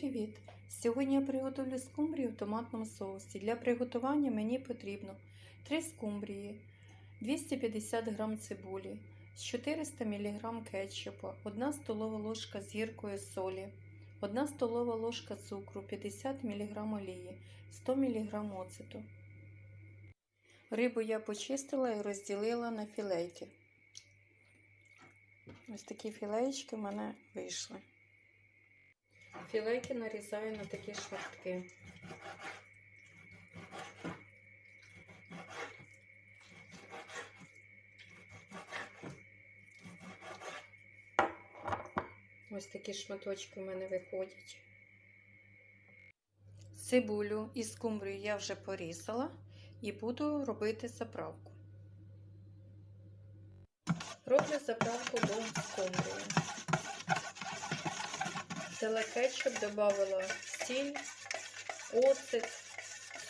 привіт! Сьогодні я приготовлю скумбрію в томатному соусі. Для приготування мені потрібно 3 скумбрії, 250 г цибулі, 400 мг кетчупу, 1 столова ложка з гіркою солі, 1 столова ложка цукру, 50 мг олії, 100 мг оцету. Рибу я почистила і розділила на філейки. Ось такі філеєчки в мене вийшли. Філейки нарізаю на такі шматки. Ось такі шматочки в мене виходять. Цибулю і скумбрію я вже порізала і буду робити заправку. Роблю заправку до скумбрії. Взяла кетчуп, додала сіль, оцет,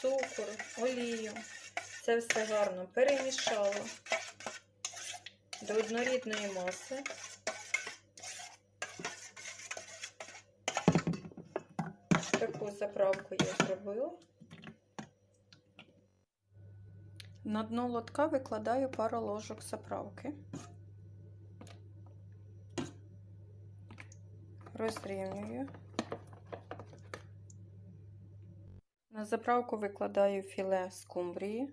цукор, олію. Це все гарно перемішала до однорідної маси. Таку заправку я зробила. На дно лотка викладаю пару ложок заправки. Розрівнюю. На заправку викладаю філе скумбрії.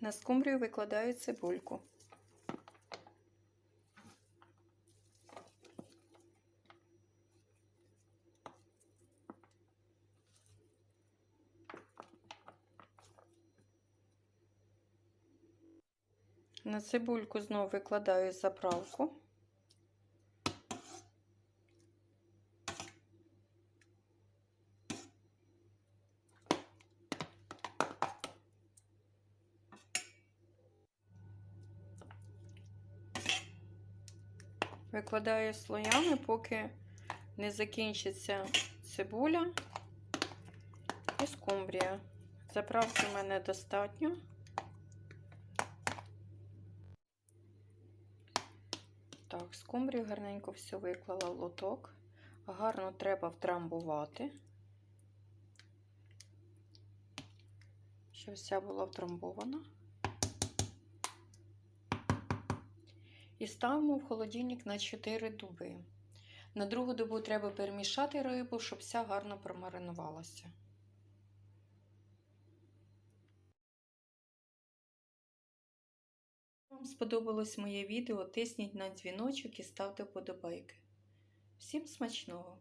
На скумбрію викладаю цибульку. На цибульку знову викладаю заправку. Викладаю слоями, поки не закінчиться цибуля і скумбрія. Заправки в мене достатньо. Так, скумбрію гарненько все виклала в лоток. Гарно треба втрамбувати, щоб вся була втрамбована. І ставимо в холодильник на 4 доби. На другу добу треба перемішати рибу, щоб вся гарно промаринувалася. Вам сподобалось моє відео, тисніть на дзвіночок і ставте вподобайки. Всім смачного!